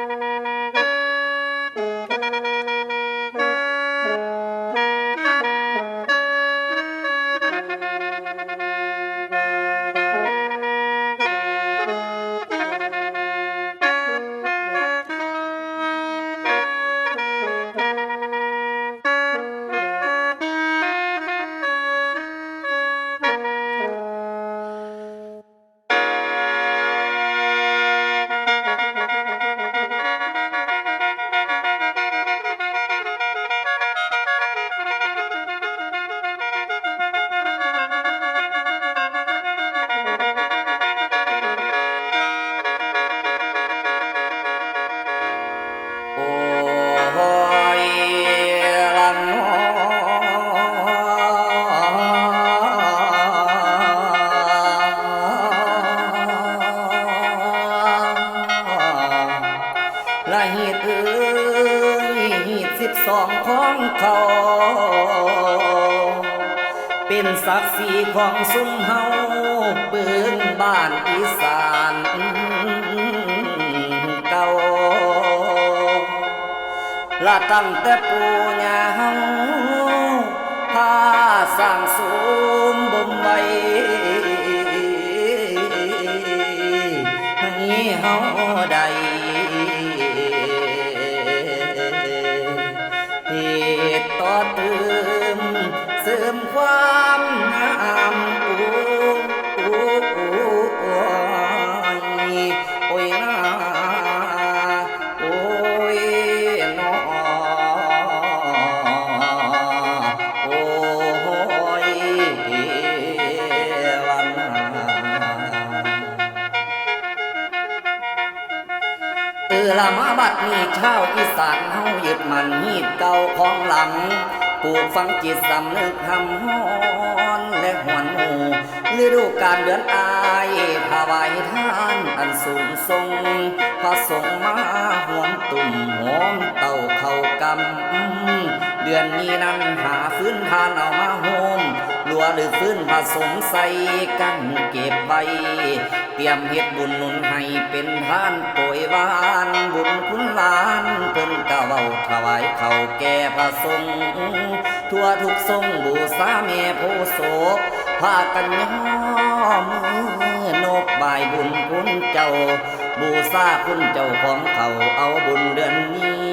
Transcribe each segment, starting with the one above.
โละหีดเอ้ยหีดสิบสองของเขา เป็นศักดิ์ศรีของซุ้มเฮาปืนบ้านอีสานเก่าละตั้งแต่ปูญาเฮาพาสร้างสูมบ่มไว้ให้เฮาได้ ความงามโอ้โอ้โอ้โอ้ยโอ้ยนาโอ้ยนอโอ้ยวันนาเออละมาบัดนี้ชาวอีสานเฮายึดมันฮีดเก่าของหลัง ปลูกฝังจิตสำนึกทำฮ้อนและหวนหมู่ฤดูกาลเดือนอายถวายทานอันสูงทรงพระสงฆ์มาหวมตุ่มหอมเต่าเขากำเดือนนี้นั้นหาฟื้นทานเอามาโฮม ลัวหรือฟื้นผสมใส่กันเก็บไว้เตรียมเฮ็ดบุญนุนให้เป็นทานโปรยวานบุญคุณลานเพิ่นกะเว้าถวายเขาแก่พระสงฆ์ทั่วทุกทรงบูชาแม่โพโศกพากันย่อมือนกบายบุญคุณเจ้า บูชาคุณเจ้าของเขาเอาบุญเดือนนี้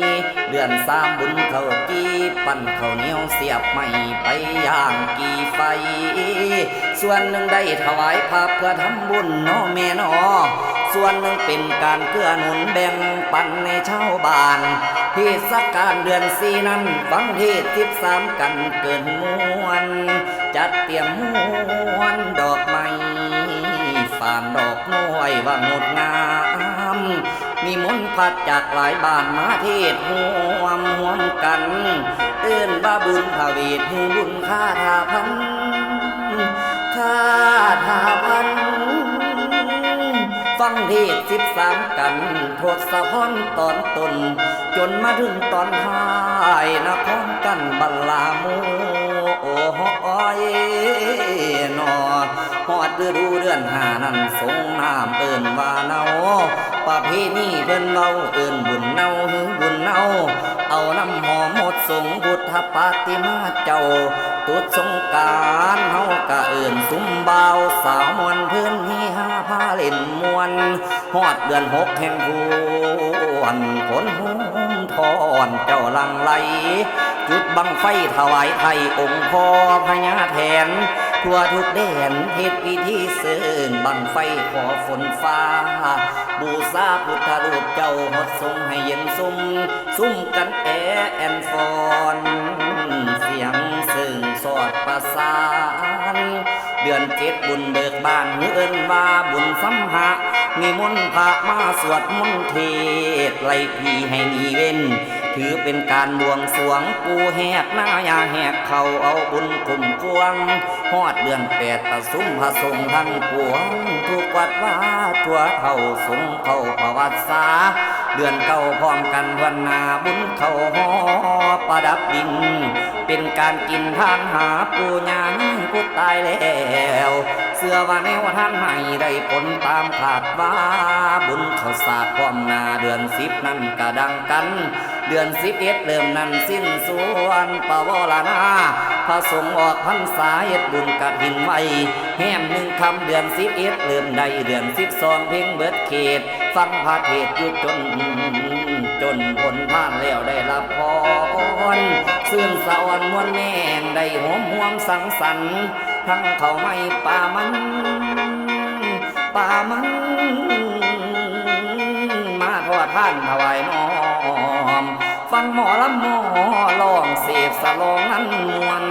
เดือนสามบุญเขาจีปั้นเขาเหนียวเสียบไม่ไปย่างกีไฟ ส่วนหนึ่งได้ถวายภาพเพื่อทำบุญนาะแม่นอส่วนหนึ่งเป็นการเกื้อหนุนแบ่งปันในชาวบ้านเทศกกาลเดือนสี่นั้นฟังเทศสิบสามกันเกินมวน จัดเตรียมมวนดอกไม้ฝานดอกน้อยว่างดงาม มีมนต์พัดจากหลายบ้านมาเทศห่วมห่วมกันเอื้นบ้าบุญพาเวทหูบุญค่าทาพันค่าทาพัน ฟังเทศสิบสามกันโทษสะพอนตอนตน จนมาถึงตอนท้ายนะพร้อมกันบัลลาโมโอ้หอยนอฮอดฤดูเดือนหานั้นสงน้ำเอิ้นว่าเนา ประเพณีเพิ่นเมาเอิ้นบุญเนาหึงบุญเนา เอาน้ำหอมหมดสงบุตรปาติมาเจ้า ตุดสงการเฮากะเอิ่นซุ้มเบาสาวมวนเพื่อนฮีฮาพาเล่นมวนฮอดเดือนหกแห่งพวนผลหุ้มทอนเจ้าลังไหลจุดบังไฟถวายไทยองค์พ่อพญาแทน ทั่วทุกแดนเฮ็ดพิธีเสริญบังไฟขอฝนฟ้า บูชาพุทธรูปเจ้าหดทรงให้เย็นซุ่มซุ่มกันแอแอนฟอน เสียงซึ่งสอดประสาน เดือนเจ็ดบุญเบิกบานเอิ้นว่าบุญสัมหะมีมนพระมาสวดมนเทศไล่พีให้นีเว้น ถือเป็นการบวงสวงปูแหกหน้ายาแหกเขาเอาบุญคุมกวงฮอดเดือนแปดประสุมพระสงฆ์ทั้งปวงทุกวัดว่าทั่วเท่าสงเข้าประวัติศาเดือนเก้าพร้อมกันวันนาบุญเข้าหอประดับดิน เป็นการกินทานหาปูญาณผู้ตายแล้วเสื้อว่าแนวท่านให้ได้ผลตามขาดว่าบุญเขาสาดความนาเดือนสิบนั้นกระดังกัน เดือนสิบเอ็ดเริ่มนั้นสิ้นสวนปวารณาพระสงฆ์ออกพรรษาเอ็ดบุญกัดหินไว้แห้มหนึ่งคำเดือนสิบเอ็ดเริ่มใดเดือนสิบสองเพ่งเบิดเขต ฟังพระเทศอยู่จน จนผลผ่านแล้วได้รับพรซื่นสะอ่อนมวลแม่งได้หอมหวมสังสรรค์ทั้งเขาไม่ป่ามันป่ามัน มาทอดท่านถวายน้อ ม ฟังหมอลำหมอลองเสพสลองนั้นมวน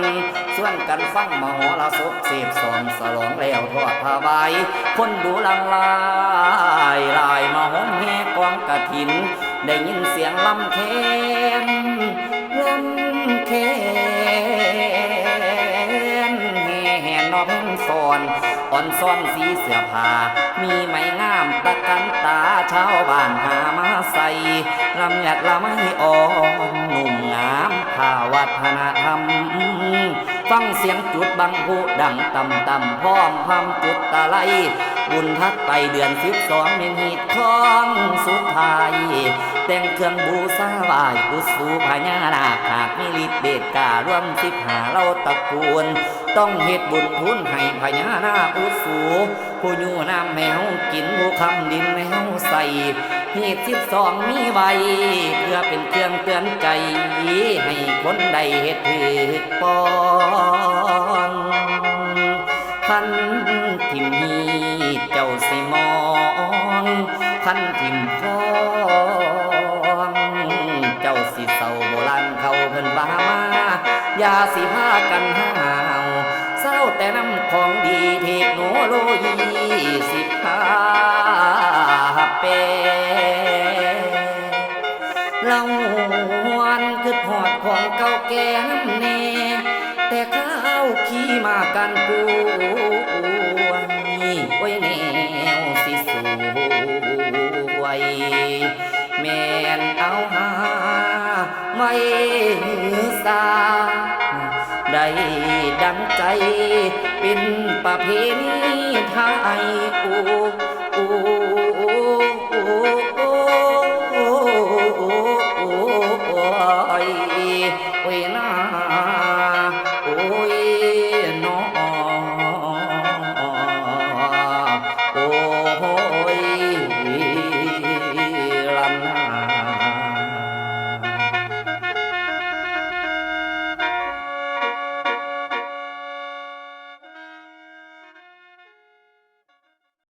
ส่วนกันฟังหมอละศพเสพสองสลองแล้วทอดถวายคนดูลังลายลายมาหอมแห่กองกะถิน ได้ยินเสียงลำแคนลำแคนแห่แห่นอเพ่นสอนอ่อนซ่อนสีเสื้อผ้ามีไม้งาม นตาชาวบ้านหามาใส่ลำหยัดละไม่อ่อนหนุ่มงามข่าวัฒนธรรม ฟังเสียงจุดบังผู้ดังต่ำต่ำพร้อมพำจุดตะไล บุญทักไปเดือนสิบสองเป็นหีดของสุดท้าย แต่งเครื่องบูชาไหว้กุสูพญานาคหากมีฤทธิ์เดชการ่วมสิบหาเราตระกูล ต้องเฮ็ดบุญทุนให้พญานาคอุสูผู้อยู่น้ำแมวกินบูคำดินแมวใส่เหตุสิบสองมีไว้เพื่อเป็นเครื่องเตือนใจให้คนใดเฮ็ดถือปองคันทิมมี เจ้าสิมองคันทิมพองเจ้าสิเศร้าโบราณเขาเพิ่นว่ามาอย่าสิพากันห้าวเศร้าแต่น้ำของดีเทคโนโลยีสิพาเปเล่าวันคือหอดของเก่าแก่น้ำแน่แต่ข้าวขี่มากันกู แม่นเอาหาไม่สาได้ดังใจเป็นประเพณีไทยอู